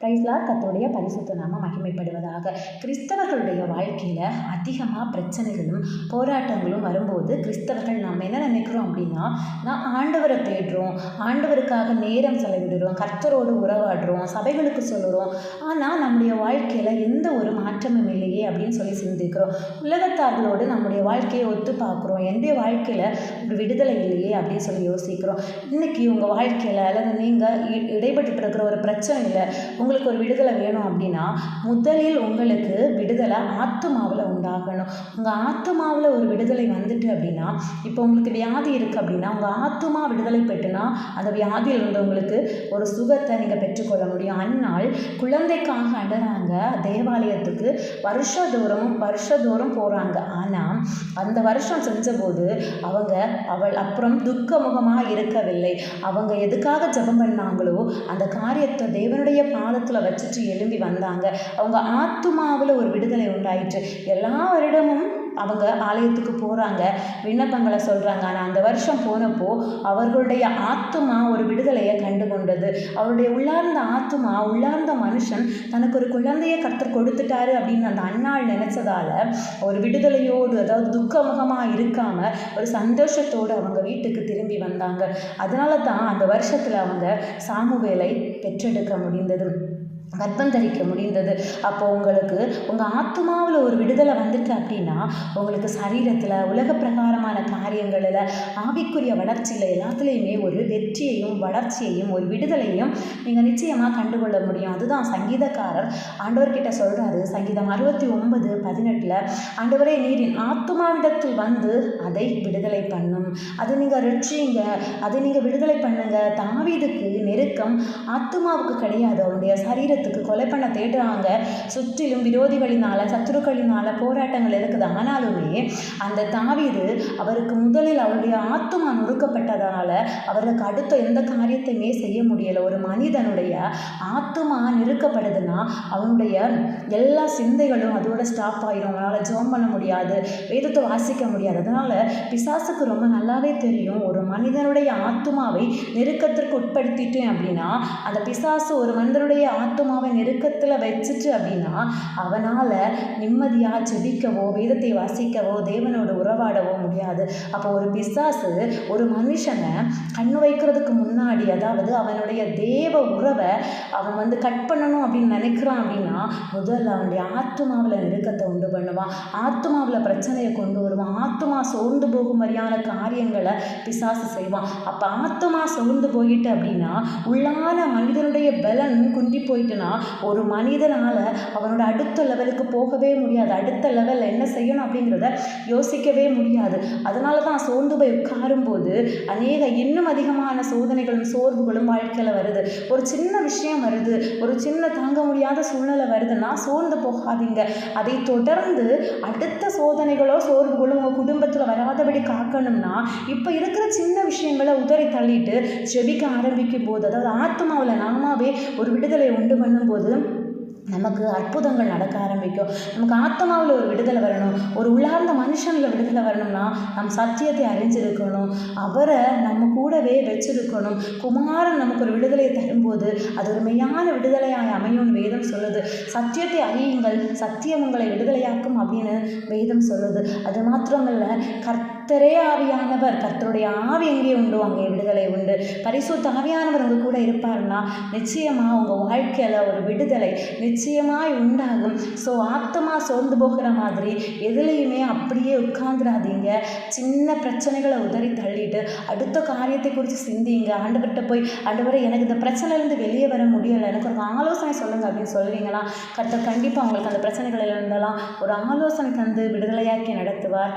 பிரைஸ்லார் கத்தோடைய பரிசுத்த நாம மகிமைப்படுவதாக. கிறிஸ்தவர்களுடைய வாழ்க்கையில் அதிகமாக பிரச்சனைகளும் போராட்டங்களும் வரும்போது கிறிஸ்தவர்கள் நம்ம என்ன நினைக்கிறோம் அப்படின்னா நான் ஆண்டவரை தேடுறோம் ஆண்டவருக்காக நேரம் செலவிடுறோம் கர்த்தரோடு உறவாடுறோம் சபைகளுக்கு சொல்லுறோம். ஆனால் நம்முடைய வாழ்க்கையில் எந்த ஒரு மாற்றமும் இல்லையே அப்படின்னு சொல்லி சிந்திக்கிறோம். உலகத்தார்களோடு நம்முடைய வாழ்க்கையை ஒத்து பார்க்குறோம். என்னுடைய வாழ்க்கையில் ஒரு விடுதலை இல்லையே அப்படின்னு சொல்லி யோசிக்கிறோம். இன்றைக்கி உங்கள் வாழ்க்கையில் அல்லது நீங்கள் இடைப்பட்டு இருக்கிற ஒரு பிரச்சனையில் உங்களுக்கு ஒரு விடுதலை வேணும் அப்படின்னா முதலில் உங்களுக்கு விடுதலை ஆத்துமாவில் உண்டாகணும். உங்கள் ஆத்துமாவில் ஒரு விடுதலை வந்துட்டு அப்படின்னா இப்போ உங்களுக்கு வியாதி இருக்குது அப்படின்னா உங்கள் ஆத்துமா விடுதலை பெற்றுனா அந்த வியாதியில் இருந்தவங்களுக்கு ஒரு சுகத்தை நீங்கள் பெற்றுக்கொள்ள முடியும். அந்நாள் குழந்தைக்காக அடறாங்க தேவாலயத்துக்கு வருஷ தூரம் வருஷ தூரம் போகிறாங்க ஆனால் அந்த வருஷம் செஞ்சபோது அவங்க அவள் அப்புறம் துக்கமுகமாக இருக்கவில்லை. அவங்க எதுக்காக ஜெபம் பண்ணாங்களோ அந்த காரியத்தை தேவனுடைய பாதத்தில் வச்சுட்டு எழும்பி வந்தாங்க. அவங்க ஆத்துமாவில் ஒரு விடுதலை உண்டாயிற்று. எல்லா வருடமும் அவங்க ஆலயத்துக்கு போகிறாங்க விண்ணப்பங்களை சொல்கிறாங்க ஆனால் அந்த வருஷம் போனப்போ அவர்களுடைய ஆத்துமா ஒரு விடுதலையை கண்டு கொண்டது அவருடைய உள்ளார்ந்த ஆத்துமா உள்ளார்ந்த மனுஷன் தனக்கு ஒரு குழந்தையை கர்த்தர் கொடுத்துட்டாரு அப்படின்னு அந்த அண்ணாள் நினச்சதால ஒரு விடுதலையோடு அதாவது துக்கமுகமாக இருக்காமல் ஒரு சந்தோஷத்தோடு அவங்க வீட்டுக்கு திரும்பி வந்தாங்க. அதனால தான் அந்த வருஷத்தில் அவங்க சாமுவேலை பெற்றெடுக்க முடிந்தது. கர்ப்பம் தரிக்க முடிந்தது. அப்போ உங்களுக்கு உங்கள் ஆத்மாவில் ஒரு விடுதலை வந்துட்டு அப்படின்னா உங்களுக்கு சரீரத்தில் உலக பிரகாரமான காரியங்களில் ஆவிக்குரிய வளர்ச்சியில் எல்லாத்துலேயுமே ஒரு வெற்றியையும் வளர்ச்சியையும் ஒரு விடுதலையும் நீங்கள் நிச்சயமாக கண்டுகொள்ள முடியும். அதுதான் சங்கீதக்காரர் ஆண்டவர்கிட்ட சொல்கிறாரு சங்கீதம் அறுபத்தி ஒன்பது பதினெட்டில் ஆண்டவரே நீரின் ஆத்மாவிடத்தில் வந்து அதை விடுதலை பண்ணும். அது நீங்கள் ரட்சிங்க அதை நீங்கள் விடுதலை பண்ணுங்க. தாவீதுக்கு நெருக்கம் ஆத்மாவுக்கு கிடையாது. அவனுடைய சரீர சரீரத்துக்கு கொலை பண்ண தேடுறாங்க. சுற்றிலும் விரோதிகளினால சத்துருக்களினால போராட்டங்கள் இருக்குது. ஆனாலுமே அந்த தாவீது அவருக்கு முதலில் அவருடைய ஆத்மா நொறுக்கப்பட்டதால அவருக்கு அடுத்த எந்த காரியத்தையுமே செய்ய முடியலை. ஒரு மனிதனுடைய ஆத்மா நெருக்கப்படுதுன்னா அவனுடைய எல்லா சிந்தைகளும் அதோட ஸ்டாப் ஆயிரும். அவனால் ஜோம் பண்ண முடியாது வேதத்தை வாசிக்க முடியாது. அதனால் பிசாசுக்கு ரொம்ப நல்லாவே தெரியும். ஒரு மனிதனுடைய ஆத்மாவை நெருக்கத்திற்கு உட்படுத்திட்டேன் அப்படின்னா அந்த பிசாசு ஒரு மனிதனுடைய ஆத்மாவை நெருக்கத்தில் வச்சுட்டு அப்படின்னா அவனால் நிம்மதியாக ஜெபிக்கவோ வேதத்தை வாசிக்கவோ தேவனோடு உறவாடவோ முடியாது. அப்போ ஒரு பிசாசு ஒரு மனுஷனை கண்ணு வைக்கிறதுக்கு முன்னாடி அதாவது அவனுடைய தேவ உறவை அவன் வந்து கட் பண்ணணும் அப்படின்னு நினைக்கிறான் அப்படின்னா முதல்ல அவனுடைய ஆத்மாவில் நெருக்கத்தை உண்டு பண்ணுவான். ஆத்மாவில் பிரச்சனையை கொண்டு வருவான். ஆத்மா சோர்ந்து போகும் மாதிரியான காரியங்களை பிசாசு செய்வான். அப்போ ஆத்மா சோர்ந்து போயிட்டு அப்படின்னா உள்ளான மனிதனுடைய பலன் குந்தி போயிட்டுனா ஒரு மனிதனால் அவனோட அடுத்த லெவலுக்கு போகவே முடியாது. அடுத்த லெவலில் என்ன செய்யணும் அப்படிங்கிறத யோசிக்கவே முடியாது. அதனால தான் சோர்ந்து போய் உட்காரும்போது அநேக இன்னும் அதிகமான சோதனைகளும் சோர்வுகளும் வாழ்க்கையில் வருது. ஒரு சின்ன விஷயம் வருது. ஒரு சின்ன தாங்க முடியாத சூழ்நிலை வருதுன்னா சோர்ந்து போகாதீங்க. அதை தொடர்ந்து அடுத்த சோதனைகளோ சோர்வுகளோ உங்கள் குடும்பத்தில் வராதபடி காக்கணும்னா இப்போ இருக்கிற சின்ன விஷயங்களை உதறி தள்ளிட்டு ஜெபிக்க ஆரம்பிக்கும் போது அதாவது ஆத்மாவில் நாமாவே ஒரு விடுதலை உண்டு பண்ணும்போது நமக்கு அற்புதங்கள் நடக்க ஆரம்பிக்கும். நமக்கு ஆத்மாவில் ஒரு விடுதலை வரணும். ஒரு உள்ளார்ந்த மனுஷனில் விடுதலை வரணும்னா நம் சத்தியத்தை அறிஞ்சிருக்கணும். அவரை நம்ம கூடவே வச்சிருக்கணும். குமாரன் நமக்கு ஒரு விடுதலையை தரும்போது அது ஒரு மெய்யான விடுதலையாய் அமையும்னு வேதம் சொல்லுது. சத்தியத்தை அறியுங்கள். சத்தியம் உங்களை விடுதலையாக்கும் அப்படின்னு வேதம் சொல்லுது. அது மாத்திரமல்ல கர்த்தரே ஆவியானவர் கர்த்தருடைய ஆவி எங்கே உண்டு அங்கே விடுதலை உண்டு. பரிசுத்த ஆவியானவர் உங்கள் கூட இருப்பாருன்னா நிச்சயமாக உங்கள் வாழ்க்கையில் ஒரு விடுதலை நிச்சயமாய் உண்டாகும். ஸோ ஆத்தமாக சோர்ந்து போகிற மாதிரி எதுலேயுமே அப்படியே உட்காந்துடாதீங்க சின்ன பிரச்சனைகளை உதறி தள்ளிட்டு அடுத்த காரியத்தை குறித்து சிந்திங்க. ஆண்டவர்கிட்ட போய் ஆண்டவரை எனக்கு இந்த பிரச்சனையிலேருந்து வெளியே வர முடியலை. எனக்கு ஒரு ஆலோசனை சொல்லுங்கள் அப்படின்னு சொல்லுவீங்களா கர்த்தர் கண்டிப்பாக உங்களுக்கு அந்த பிரச்சனைகளில் இருந்தெல்லாம் ஒரு ஆலோசனை தந்து விடுதலையாக்கி நடத்துவார்.